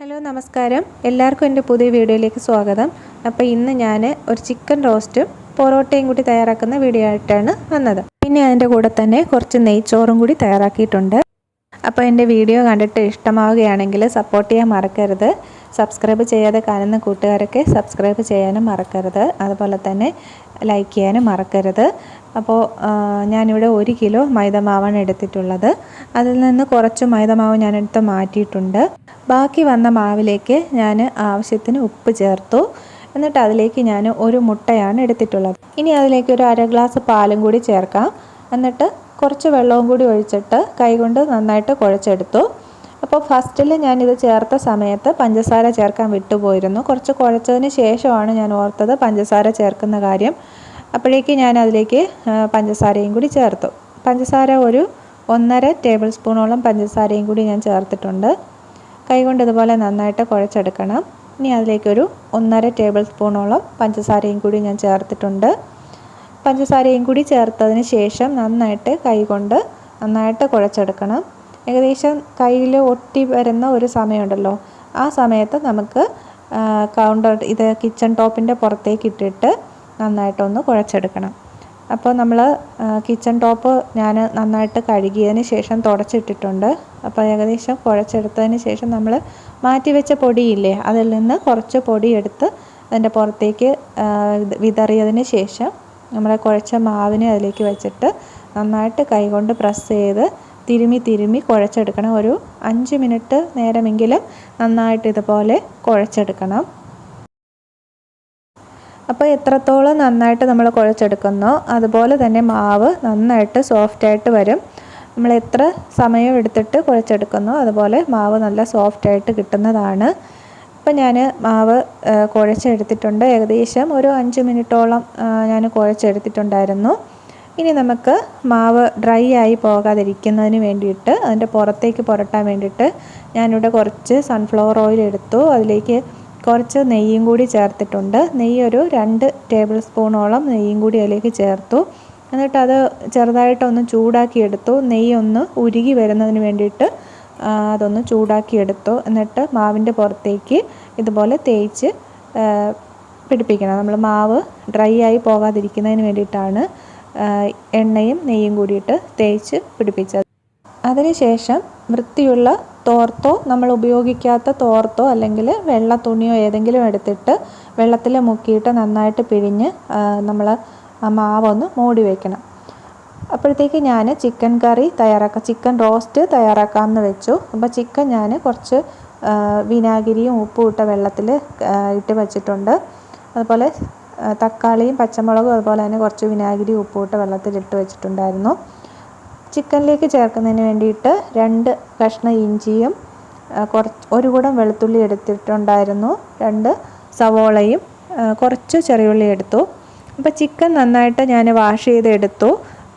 Hello നമസ്കാരം. എല്ലാവർക്കും എന്റെ പുതിയ വീഡിയോയിലേക്ക് സ്വാഗതം. അപ്പോൾ ഇന്ന് ഞാൻ ഒരു ചിക്കൻ റോസ്റ്റും പൊറോട്ടയും കൂടി തയ്യാറാക്കുന്ന വീഡിയോ ആയിട്ടാണ് വന്നത്. പിന്നെ അതിന്റെ കൂടെ തന്നെ കുറച്ച് നെയ്ച്ചോറും കൂടി തയ്യാറാക്കിയിട്ടുണ്ട്. അപ്പോൾ എന്റെ വീഡിയോ കണ്ടിട്ട് ഇഷ്ടമാവുകയാണെങ്കിൽ സപ്പോർട്ട് ചെയ്യാൻ മറക്കരുത്. സബ്സ്ക്രൈബ് ചെയ്യാതെ കാണുന്ന കൂട്ടുകാരൊക്കെ സബ്സ്ക്രൈബ് ചെയ്യാനും മറക്കരുത്. അതുപോലെ തന്നെ ലൈക്ക് ചെയ്യാനും മറക്കരുത്. അപ്പോൾ ഞാനിവിടെ ഒരു കിലോ മൈദമാവാണ് എടുത്തിട്ടുള്ളത്. അതിൽ നിന്ന് കുറച്ച് മൈദമാവ് ഞാനെടുത്ത് മാറ്റിയിട്ടുണ്ട്. ബാക്കി വന്ന മാവിലേക്ക് ഞാൻ ആവശ്യത്തിന് ഉപ്പ് ചേർത്തു. എന്നിട്ട് അതിലേക്ക് ഞാൻ ഒരു മുട്ടയാണ് എടുത്തിട്ടുള്ളത്. ഇനി അതിലേക്ക് ഒരു അര ഗ്ലാസ് പാലും കൂടി ചേർക്കാം. എന്നിട്ട് കുറച്ച് വെള്ളവും കൂടി ഒഴിച്ചിട്ട് കൈകൊണ്ട് നന്നായിട്ട് കുഴച്ചെടുത്തു. അപ്പോൾ ഫസ്റ്റിൽ ഞാനിത് ചേർത്ത സമയത്ത് പഞ്ചസാര ചേർക്കാൻ വിട്ടുപോയിരുന്നു. കുറച്ച് കുഴച്ചതിന് ശേഷമാണ് ഞാൻ ഓർത്തത് പഞ്ചസാര ചേർക്കുന്ന കാര്യം. അപ്പോഴേക്ക് ഞാൻ അതിലേക്ക് പഞ്ചസാരയും കൂടി ചേർത്തു. പഞ്ചസാര ഒരു ഒന്നര ടേബിൾ സ്പൂണോളം പഞ്ചസാരയും കൂടി ഞാൻ ചേർത്തിട്ടുണ്ട്. കൈകൊണ്ട് ഇതുപോലെ നന്നായിട്ട് കുഴച്ചെടുക്കണം. ഇനി അതിലേക്കൊരു ഒന്നര ടേബിൾ സ്പൂണോളം പഞ്ചസാരയും കൂടി ഞാൻ ചേർത്തിട്ടുണ്ട്. പഞ്ചസാരയും കൂടി ചേർത്തതിന് ശേഷം നന്നായിട്ട് കൈകൊണ്ട് നന്നായിട്ട് കുഴച്ചെടുക്കണം. ഏകദേശം കയ്യിൽ ഒട്ടി വരുന്ന ഒരു സമയമുണ്ടല്ലോ ആ സമയത്ത് നമുക്ക് കൗണ്ടർ ഇത് കിച്ചൺ ടോപ്പിന്റെ പുറത്തേക്ക് ഇട്ടിട്ട് നന്നായിട്ടൊന്ന് കുഴച്ചെടുക്കണം. അപ്പോൾ നമ്മൾ കിച്ചൺ ടോപ്പ് ഞാൻ നന്നായിട്ട് കഴുകിയതിന് ശേഷം തുടച്ചിട്ടിട്ടുണ്ട്. അപ്പോൾ ഏകദേശം കുഴച്ചെടുത്തതിന് ശേഷം നമ്മൾ മാറ്റി വെച്ച പൊടിയില്ലേ അതിൽ നിന്ന് കുറച്ച് പൊടിയെടുത്ത് അതിന്റെ പുറത്തേക്ക് വിതറിയതിന് ശേഷം നമ്മൾ കുഴച്ച മാവിനെ അതിലേക്ക് വെച്ചിട്ട് നന്നായിട്ട് കൈകൊണ്ട് പ്രസ് ചെയ്ത് തിരുമി തിരുമി കുഴച്ചെടുക്കണം. ഒരു അഞ്ച് മിനിറ്റ് നേരമെങ്കിലും നന്നായിട്ട് ഇതുപോലെ കുഴച്ചെടുക്കണം. അപ്പോൾ എത്രത്തോളം നന്നായിട്ട് നമ്മൾ കുഴച്ചെടുക്കുന്നോ അതുപോലെ തന്നെ മാവ് നന്നായിട്ട് സോഫ്റ്റായിട്ട് വരും. നമ്മൾ എത്ര സമയം എടുത്തിട്ട് കുഴച്ചെടുക്കുന്നോ അതുപോലെ മാവ് നല്ല സോഫ്റ്റായിട്ട് കിട്ടുന്നതാണ്. ഇപ്പം ഞാൻ മാവ് കുഴച്ചെടുത്തിട്ടുണ്ട്. ഏകദേശം ഒരു അഞ്ച് മിനിറ്റോളം ഞാൻ കുഴച്ചെടുത്തിട്ടുണ്ടായിരുന്നു. ഇനി നമുക്ക് മാവ് ഡ്രൈ ആയി പോകാതിരിക്കുന്നതിന് വേണ്ടിയിട്ട് അതിന്റെ പുറത്തേക്ക് പുരട്ടാൻ വേണ്ടിയിട്ട് ഞാനിവിടെ കുറച്ച് സൺഫ്ലവർ ഓയിൽ എടുത്തു. അതിലേക്ക് കുറച്ച് നെയ്യും കൂടി ചേർത്തിട്ടുണ്ട്. നെയ്യ് ഒരു രണ്ട് ടേബിൾ സ്പൂണോളം നെയ്യും കൂടി അതിലേക്ക് ചേർത്തു. എന്നിട്ട് അത് ചെറുതായിട്ടൊന്ന് ചൂടാക്കിയെടുത്തു നെയ്യ് ഒന്ന് ഉരുകി വരുന്നതിന് വേണ്ടിയിട്ട് അതൊന്ന് ചൂടാക്കിയെടുത്തു എന്നിട്ട് മാവിന്റെ പുറത്തേക്ക് ഇതുപോലെ തേച്ച് പിടിപ്പിക്കണം. നമ്മൾ മാവ് ഡ്രൈ ആയി പോകാതിരിക്കുന്നതിന് വേണ്ടിയിട്ടാണ് എണ്ണയും നെയ്യും കൂടിയിട്ട് തേച്ച് പിടിപ്പിച്ചത്. അതിനുശേഷം വൃത്തിയുള്ള തോർത്തോ നമ്മൾ ഉപയോഗിക്കാത്ത തോർത്തോ അല്ലെങ്കിൽ വെള്ള തുണിയോ ഏതെങ്കിലും എടുത്തിട്ട് വെള്ളത്തിൽ മുക്കിയിട്ട് നന്നായിട്ട് പിഴിഞ്ഞ് നമ്മൾ ആ മാവൊന്ന് മൂടി വയ്ക്കണം അപ്പോഴത്തേക്ക് ഞാൻ ചിക്കൻ കറി തയ്യാറാക്കാം ചിക്കൻ റോസ്റ്റ് തയ്യാറാക്കാമെന്ന് വെച്ചു. അപ്പോൾ ചിക്കൻ ഞാൻ കുറച്ച് വിനാഗിരിയും ഉപ്പും ഇട്ട വെള്ളത്തിൽ ഇട്ട് വെച്ചിട്ടുണ്ട്. അതുപോലെ തക്കാളിയും പച്ചമുളകും അതുപോലെ തന്നെ കുറച്ച് വിനാഗിരി ഉപ്പും ഇട്ട വെള്ളത്തിൽ ഇട്ട് വെച്ചിട്ടുണ്ടായിരുന്നു. ചിക്കനിലേക്ക് ചേർക്കുന്നതിന് വേണ്ടിയിട്ട് രണ്ട് കഷ്ണം ഇഞ്ചിയും കുറച്ച് ഒരു കൂടം വെളുത്തുള്ളി എടുത്തിട്ടുണ്ടായിരുന്നു. രണ്ട് സവോളയും കുറച്ച് ചെറിയുള്ളി എടുത്തു. അപ്പോൾ ചിക്കൻ നന്നായിട്ട് ഞാൻ വാഷ് ചെയ്തെടുത്തു.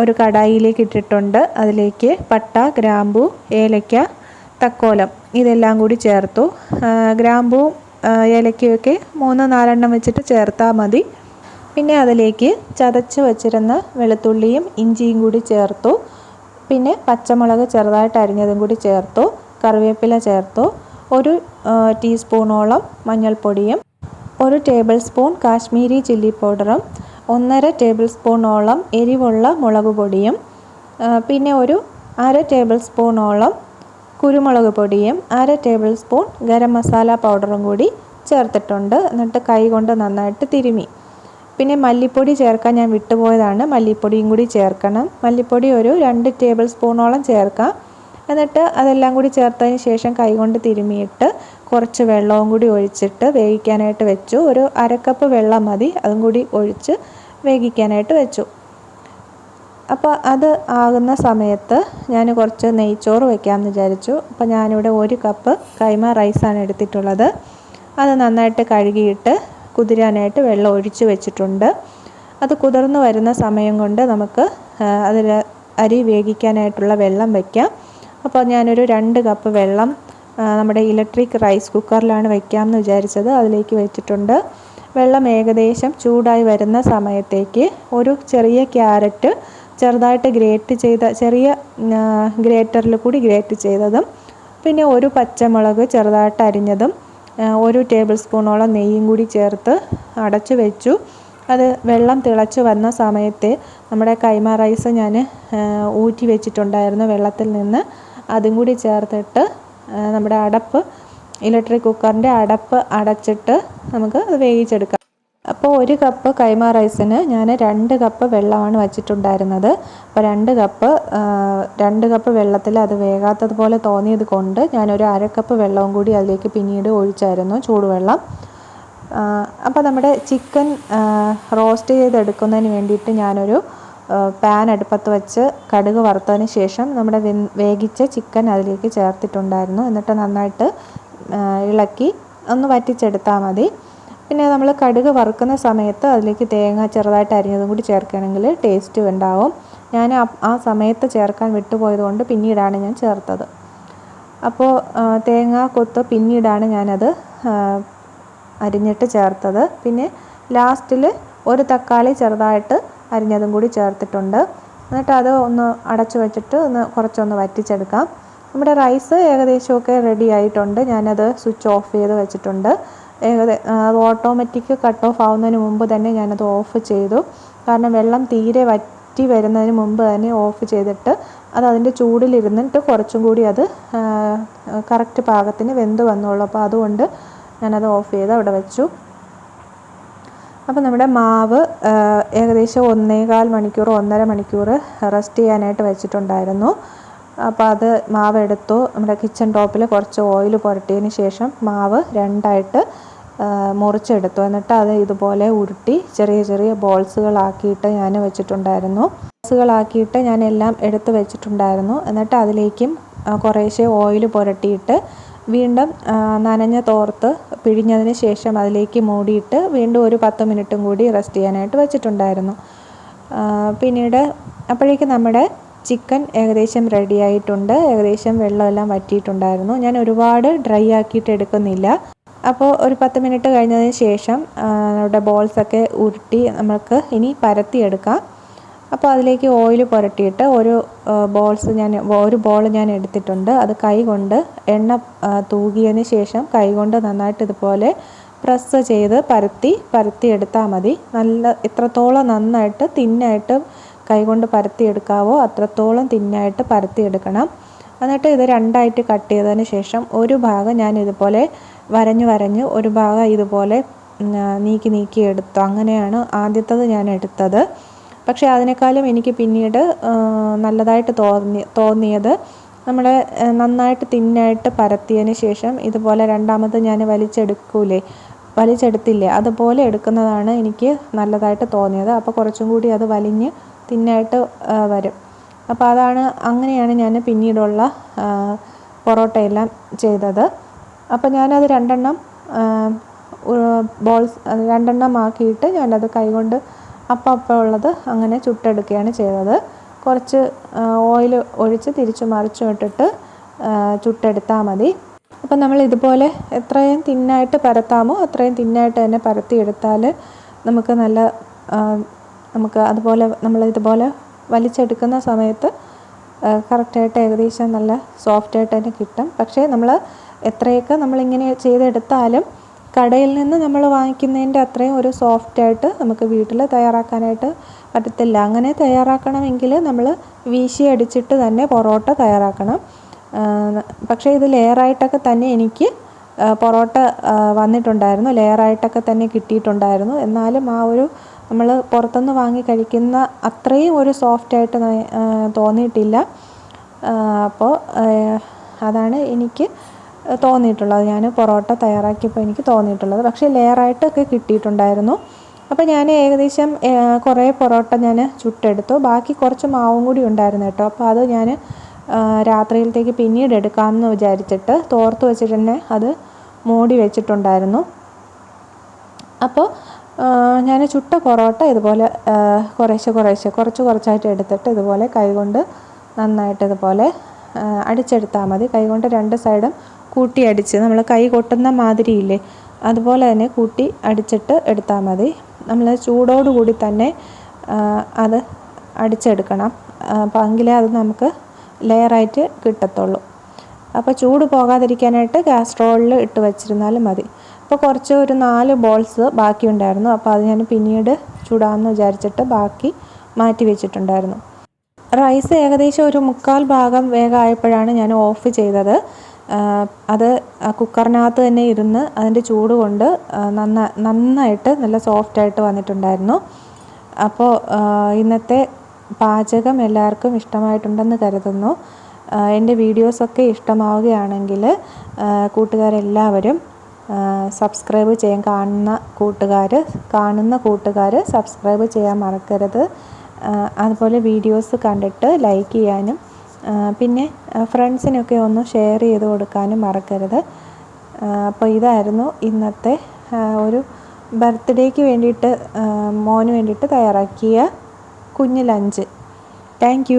ഒരു കടായിലേക്ക് ഇട്ടിട്ടുണ്ട്. അതിലേക്ക് പട്ട ഗ്രാമ്പു ഏലക്ക തക്കോലം ഇതെല്ലാം കൂടി ചേർത്തു. ഗ്രാമ്പൂ ഏലക്കയൊക്കെ മൂന്ന് നാലെണ്ണം വെച്ചിട്ട് ചേർത്താൽ മതി. പിന്നെ അതിലേക്ക് ചതച്ച് വച്ചിരുന്ന വെളുത്തുള്ളിയും ഇഞ്ചിയും കൂടി ചേർത്തു. പിന്നെ പച്ചമുളക് ചെറുതായിട്ട് അരിഞ്ഞതും കൂടി ചേർത്തു കറിവേപ്പില ചേർത്തു ഒരു ടീസ്പൂണോളം മഞ്ഞൾപ്പൊടിയും ഒരു ടേബിൾ സ്പൂൺ കാശ്മീരി ചില്ലി പൗഡറും ഒന്നര ടേബിൾ സ്പൂണോളം എരിവുള്ള മുളക് പൊടിയും പിന്നെ ഒരു അര ടേബിൾ സ്പൂണോളം കുരുമുളക് പൊടിയും അര ടേബിൾ സ്പൂൺ ഗരം മസാല പൗഡറും കൂടി ചേർത്തിട്ടുണ്ട്. എന്നിട്ട് കൈ കൊണ്ട് നന്നായിട്ട് തിരുമി. പിന്നെ മല്ലിപ്പൊടി ചേർക്കാൻ ഞാൻ വിട്ടുപോയതാണ്. മല്ലിപ്പൊടിയും കൂടി ചേർക്കണം. മല്ലിപ്പൊടി ഒരു രണ്ട് ടേബിൾ സ്പൂണോളം ചേർക്കാം. എന്നിട്ട് അതെല്ലാം കൂടി ചേർത്തതിന് ശേഷം കൈകൊണ്ട് തിരുമിയിട്ട് കുറച്ച് വെള്ളവും കൂടി ഒഴിച്ചിട്ട് വേവിക്കാനായിട്ട് വെച്ചു. ഒരു അരക്കപ്പ് വെള്ളം മതി. അതും കൂടി ഒഴിച്ച് വേവിക്കാനായിട്ട് വെച്ചു. അപ്പോൾ അത് ആകുന്ന സമയത്ത് ഞാൻ കുറച്ച് നെയ്ച്ചോറ് വെക്കാമെന്ന് വിചാരിച്ചു. അപ്പോൾ ഞാനിവിടെ ഒരു കപ്പ് കൈമ റൈസാണ് എടുത്തിട്ടുള്ളത്. അത് നന്നായിട്ട് കഴുകിയിട്ട് കുതിരാനായിട്ട് വെള്ളം ഒഴിച്ച് വെച്ചിട്ടുണ്ട്. അത് കുതിർന്നു വരുന്ന സമയം കൊണ്ട് നമുക്ക് അതിൽ അരി വേവിക്കാനായിട്ടുള്ള വെള്ളം വയ്ക്കാം അപ്പോൾ ഞാനൊരു രണ്ട് കപ്പ് വെള്ളം നമ്മുടെ ഇലക്ട്രിക് റൈസ് കുക്കറിലാണ് വയ്ക്കാമെന്ന് വിചാരിച്ചത്. അതിലേക്ക് വെച്ചിട്ടുണ്ട്. വെള്ളം ഏകദേശം ചൂടായി വരുന്ന സമയത്തേക്ക് ഒരു ചെറിയ ക്യാരറ്റ് ചെറുതായിട്ട് ഗ്രേറ്റ് ചെയ്ത ചെറിയ ഗ്രേറ്ററിൽ കൂടി ഗ്രേറ്റ് ചെയ്തതും പിന്നെ ഒരു പച്ചമുളക് ചെറുതായിട്ട് അരിഞ്ഞതും ഒരു ടേബിൾ സ്പൂണോളം നെയ്യും കൂടി ചേർത്ത് അടച്ചു വെച്ചു. അത് വെള്ളം തിളച്ച് വന്ന സമയത്ത് നമ്മുടെ കൈമ റൈസ് ഞാൻ ഊറ്റി വെച്ചിട്ടുണ്ടായിരുന്നു വെള്ളത്തിൽ നിന്ന്. അതും കൂടി ചേർത്തിട്ട് നമ്മുടെ അടപ്പ് ഇലക്ട്രിക് കുക്കറിന്റെ അടപ്പ് അടച്ചിട്ട് നമുക്ക് അത് വേവിച്ചെടുക്കാം. അപ്പോൾ ഒരു കപ്പ് കൈമ റൈസിന് ഞാൻ രണ്ട് കപ്പ് വെള്ളമാണ് വച്ചിട്ടുണ്ടായിരുന്നത്. അപ്പോൾ രണ്ട് കപ്പ് രണ്ട് കപ്പ് വെള്ളത്തിൽ അത് വേകാത്തതുപോലെ തോന്നിയത് കൊണ്ട് ഞാനൊരു അര കപ്പ് വെള്ളവും കൂടി അതിലേക്ക് പിന്നീട് ഒഴിച്ചായിരുന്നു ചൂടുവെള്ളം. അപ്പോൾ നമ്മുടെ ചിക്കൻ റോസ്റ്റ് ചെയ്തെടുക്കുന്നതിന് വേണ്ടിയിട്ട് ഞാനൊരു പാൻ അടുപ്പത്ത് വെച്ച് കടുക് വറുത്തതിന് ശേഷം നമ്മുടെ വേവിച്ച ചിക്കൻ അതിലേക്ക് ചേർത്തിട്ടുണ്ടായിരുന്നു. എന്നിട്ട് നന്നായിട്ട് ഇളക്കി ഒന്ന് വറ്റിച്ചെടുത്താൽ മതി. പിന്നെ നമ്മൾ കടുക് വറുക്കുന്ന സമയത്ത് അതിലേക്ക് തേങ്ങ ചെറുതായിട്ട് അരിഞ്ഞതും കൂടി ചേർക്കുകയാണെങ്കിൽ ടേസ്റ്റ് ഉണ്ടാവും. ഞാൻ ആ സമയത്ത് ചേർക്കാൻ വിട്ടുപോയതുകൊണ്ട് പിന്നീടാണ് ഞാൻ ചേർത്തത്. അപ്പോൾ തേങ്ങ കൊത്ത് പിന്നീടാണ് ഞാനത് അരിഞ്ഞിട്ട് ചേർത്തത്. പിന്നെ ലാസ്റ്റിൽ ഒരു തക്കാളി ചെറുതായിട്ട് അരിഞ്ഞതും കൂടി ചേർത്തിട്ടുണ്ട്. എന്നിട്ട് അത് ഒന്ന് അടച്ചു വെച്ചിട്ട് ഒന്ന് കുറച്ചൊന്ന് വറ്റിച്ചെടുക്കാം. നമ്മുടെ റൈസ് ഏകദേശമൊക്കെ റെഡി ആയിട്ടുണ്ട്. ഞാനത് സ്വിച്ച് ഓഫ് ചെയ്ത് വെച്ചിട്ടുണ്ട്. അത് ഓട്ടോമാറ്റിക് കട്ട് ഓഫ് ആവുന്നതിന് മുമ്പ് തന്നെ ഞാനത് ഓഫ് ചെയ്തു. കാരണം വെള്ളം തീരെ വറ്റി വരുന്നതിന് മുമ്പ് തന്നെ ഓഫ് ചെയ്തിട്ട് അത് അതിന്റെ ചൂടിലിരുന്നിട്ട് കുറച്ചും കൂടി അത് കറക്റ്റ് പാകത്തിന് വെന്ത് വന്നുള്ളൂ. അപ്പോൾ അതുകൊണ്ട് ഞാനത് ഓഫ് ചെയ്ത് അവിടെ വെച്ചു. അപ്പോൾ നമ്മുടെ മാവ് ഏകദേശം ഒന്നേകാൽ മണിക്കൂർ ഒന്നര മണിക്കൂർ റെസ്റ്റ് ചെയ്യാനായിട്ട് വെച്ചിട്ടുണ്ടായിരുന്നു. അപ്പോൾ അത് മാവ് എടുത്തു. നമ്മുടെ കിച്ചൺ ടോപ്പിൽ കുറച്ച് ഓയിൽ പുരട്ടിയതിന് ശേഷം മാവ് രണ്ടായിട്ട് മുറിച്ചെടുത്തു. എന്നിട്ട് അത് ഇതുപോലെ ഉരുട്ടി ചെറിയ ചെറിയ ബോൾസുകളാക്കിയിട്ട് ഞാൻ വെച്ചിട്ടുണ്ടായിരുന്നു. ബോൾസുകളാക്കിയിട്ട് ഞാൻ എല്ലാം എടുത്തു വെച്ചിട്ടുണ്ടായിരുന്നു. എന്നിട്ട് അതിലേക്കും കുറേശ്ശെ ഓയിൽ പുരട്ടിയിട്ട് വീണ്ടും നനഞ്ഞ തോർത്ത് പിഴിഞ്ഞതിന് ശേഷം അതിലേക്ക് മൂടിയിട്ട് വീണ്ടും ഒരു പത്ത് മിനിറ്റും കൂടി റെസ്റ്റ് ചെയ്യാനായിട്ട് വെച്ചിട്ടുണ്ടായിരുന്നു. പിന്നീട് അപ്പോഴേക്കും നമ്മുടെ ചിക്കൻ ഏകദേശം റെഡി ആയിട്ടുണ്ട്. ഏകദേശം വെള്ളമെല്ലാം വറ്റിയിട്ടുണ്ടായിരുന്നു. ഞാൻ ഒരുപാട് ഡ്രൈ ആക്കിയിട്ട് എടുക്കുന്നില്ല. അപ്പോൾ ഒരു പത്ത് മിനിറ്റ് കഴിഞ്ഞതിന് ശേഷം നമ്മുടെ ബോൾസൊക്കെ ഉരുട്ടി നമുക്ക് ഇനി പരത്തിയെടുക്കാം. അപ്പോൾ അതിലേക്ക് ഓയിൽ പുരട്ടിയിട്ട് ഒരു ബോൾസ് ഞാൻ ഒരു ബോൾ ഞാൻ എടുത്തിട്ടുണ്ട്. അത് കൈ കൊണ്ട് എണ്ണ തൂകിയതിന് ശേഷം കൈ കൊണ്ട് നന്നായിട്ട് ഇതുപോലെ പ്രസ് ചെയ്ത് പരത്തി പരത്തി എടുത്താൽ മതി. നല്ല എത്രത്തോളം നന്നായിട്ട് തിന്നായിട്ട് കൈകൊണ്ട് പരത്തിയെടുക്കാവോ? അത്രത്തോളം തിന്നായിട്ട് പരത്തിയെടുക്കണം. എന്നിട്ട് ഇത് രണ്ടായിട്ട് കട്ട് ചെയ്തതിന് ശേഷം ഒരു ഭാഗം ഞാൻ ഇതുപോലെ വരഞ്ഞു വരഞ്ഞ് ഒരു ഭാഗം ഇതുപോലെ നീക്കി നീക്കി എടുത്തു. അങ്ങനെയാണ് ആദ്യത്തത് ഞാൻ എടുത്തത്. പക്ഷേ അതിനേക്കാളും എനിക്ക് പിന്നീട് നല്ലതായിട്ട് തോന്നി തോന്നിയത് നമ്മൾ നന്നായിട്ട് തിന്നായിട്ട് പരത്തിയതിന് ശേഷം ഇതുപോലെ രണ്ടാമത് ഞാൻ വലിച്ചെടുക്കൂലേ വലിച്ചെടുത്തില്ലേ അതുപോലെ എടുക്കുന്നതാണ് എനിക്ക് നല്ലതായിട്ട് തോന്നിയത്. അപ്പോൾ കുറച്ചും കൂടി അത് വലിഞ്ഞ് തിന്നായിട്ട് വരും. അപ്പോൾ അതാണ് അങ്ങനെയാണ് ഞാൻ പിന്നീടുള്ള പൊറോട്ടയെല്ലാം ചെയ്തത്. അപ്പോൾ ഞാനത് രണ്ടെണ്ണം ബോൾസ് രണ്ടെണ്ണം ആക്കിയിട്ട് ഞാനത് കൈകൊണ്ട് അപ്പം അപ്പം ഉള്ളത് അങ്ങനെ ചുട്ടെടുക്കുകയാണ് ചെയ്തത്. കുറച്ച് ഓയിൽ ഒഴിച്ച് തിരിച്ചു മറിച്ചും ഇട്ടിട്ട് ചുട്ടെടുത്താൽ മതി. അപ്പം നമ്മൾ ഇതുപോലെ എത്രയും തിന്നായിട്ട് പരത്താമോ അത്രയും തിന്നായിട്ട് തന്നെ പരത്തിയെടുത്താൽ നമുക്ക് നല്ല നമുക്ക് അതുപോലെ നമ്മൾ ഇതുപോലെ വലിച്ചെടുക്കുന്ന സമയത്ത് കറക്റ്റായിട്ട് ഏകദേശം നല്ല സോഫ്റ്റായിട്ട് തന്നെ കിട്ടും. പക്ഷേ നമ്മൾ എത്രയൊക്കെ നമ്മളിങ്ങനെ ചെയ്തെടുത്താലും കടയിൽ നിന്ന് നമ്മൾ വാങ്ങിക്കുന്നതിന്റെ അത്രയും ഒരു സോഫ്റ്റായിട്ട് നമുക്ക് വീട്ടിൽ തയ്യാറാക്കാനായിട്ട് പറ്റത്തില്ല. അങ്ങനെ തയ്യാറാക്കണമെങ്കിൽ നമ്മൾ വീശി അടിച്ചിട്ട് തന്നെ പൊറോട്ട തയ്യാറാക്കണം. പക്ഷേ ഇത് ലെയറായിട്ടൊക്കെ തന്നെ എനിക്ക് പൊറോട്ട വന്നിട്ടുണ്ടായിരുന്നു. ലെയറായിട്ടൊക്കെ തന്നെ കിട്ടിയിട്ടുണ്ടായിരുന്നു. എന്നാലും ആ ഒരു നമ്മൾ പുറത്തുനിന്ന് വാങ്ങി കഴിക്കുന്ന അത്രയും ഒരു സോഫ്റ്റ് ആയിട്ട് തോന്നിയിട്ടില്ല. അപ്പോൾ അതാണ് എനിക്ക് തോന്നിയിട്ടുള്ളത്. ഞാൻ പൊറോട്ട തയ്യാറാക്കിയപ്പോൾ എനിക്ക് തോന്നിയിട്ടുള്ളത്. പക്ഷേ ലെയറായിട്ടൊക്കെ കിട്ടിയിട്ടുണ്ടായിരുന്നു. അപ്പോൾ ഞാൻ ഏകദേശം കുറേ പൊറോട്ട ഞാൻ ചുട്ടെടുത്തു. ബാക്കി കുറച്ച് മാവും കൂടി ഉണ്ടായിരുന്നു കേട്ടോ. അപ്പോൾ അത് ഞാൻ രാത്രിയിലത്തേക്ക് പിന്നീട് എടുക്കാമെന്ന് വിചാരിച്ചിട്ട് തോർത്ത് വെച്ചിട്ട് തന്നെ അത് മൂടി വെച്ചിട്ടുണ്ടായിരുന്നു. അപ്പോൾ ഞാൻ ചുട്ട പൊറോട്ട ഇതുപോലെ കുറേശ്ശെ കുറേശ്ശെ കുറച്ച് കുറച്ചായിട്ട് എടുത്തിട്ട് ഇതുപോലെ കൈകൊണ്ട് നന്നായിട്ട് ഇതുപോലെ അടിച്ചെടുത്താൽ മതി. കൈകൊണ്ട് രണ്ട് സൈഡും കൂട്ടി അടിച്ച് നമ്മൾ കൈ കൊട്ടുന്ന മാതിരിയില്ലേ അതുപോലെ തന്നെ കൂട്ടി അടിച്ചിട്ട് എടുത്താൽ മതി. നമ്മൾ ചൂടോടുകൂടി തന്നെ അത് അടിച്ചെടുക്കണം. അപ്പോൾ എങ്കിലേ അത് നമുക്ക് ലെയറായിട്ട് കിട്ടത്തുള്ളൂ. അപ്പോൾ ചൂട് പോകാതിരിക്കാനായിട്ട് കാസ്ട്രോളിൽ ഇട്ട് വെച്ചിരുന്നാലും മതി. അപ്പോൾ കുറച്ച് ഒരു നാല് ബോൾസ് ബാക്കി ഉണ്ടായിരുന്നു അപ്പോൾ അത് ഞാൻ പിന്നീട് ചൂടാമെന്ന് വിചാരിച്ചിട്ട് ബാക്കി മാറ്റി വെച്ചിട്ടുണ്ടായിരുന്നു. റൈസ് ഏകദേശം ഒരു മുക്കാൽ ഭാഗം വേഗമായപ്പോഴാണ് ഞാൻ ഓഫ് ചെയ്തത്. അത് കുക്കറിനകത്ത് തന്നെ ഇരുന്ന് അതിന്റെ ചൂട് കൊണ്ട് നന്ന നന്നായിട്ട് നല്ല സോഫ്റ്റായിട്ട് വന്നിട്ടുണ്ടായിരുന്നു. അപ്പോൾ ഇന്നത്തെ പാചകം എല്ലാവർക്കും ഇഷ്ടമായിട്ടുണ്ടെന്ന് കരുതുന്നു. എന്റെ വീഡിയോസൊക്കെ ഇഷ്ടമാവുകയാണെങ്കിൽ കൂട്ടുകാരെല്ലാവരും സബ്സ്ക്രൈബ് ചെയ്യാൻ കാണുന്ന കൂട്ടുകാർ കാണുന്ന കൂട്ടുകാർ സബ്സ്ക്രൈബ് ചെയ്യാൻ മറക്കരുത്. അതുപോലെ വീഡിയോസ് കണ്ടിട്ട് ലൈക്ക് ചെയ്യാനും പിന്നെ ഫ്രണ്ട്സിനൊക്കെ ഒന്ന് ഷെയർ ചെയ്ത് കൊടുക്കാനും മറക്കരുത്. അപ്പോൾ ഇതായിരുന്നു ഇന്നത്തെ ഒരു ബർത്ത്ഡേക്ക് വേണ്ടിയിട്ട് മോന് വേണ്ടിയിട്ട് തയ്യാറാക്കിയ കുഞ്ഞ് ലഞ്ച്. താങ്ക്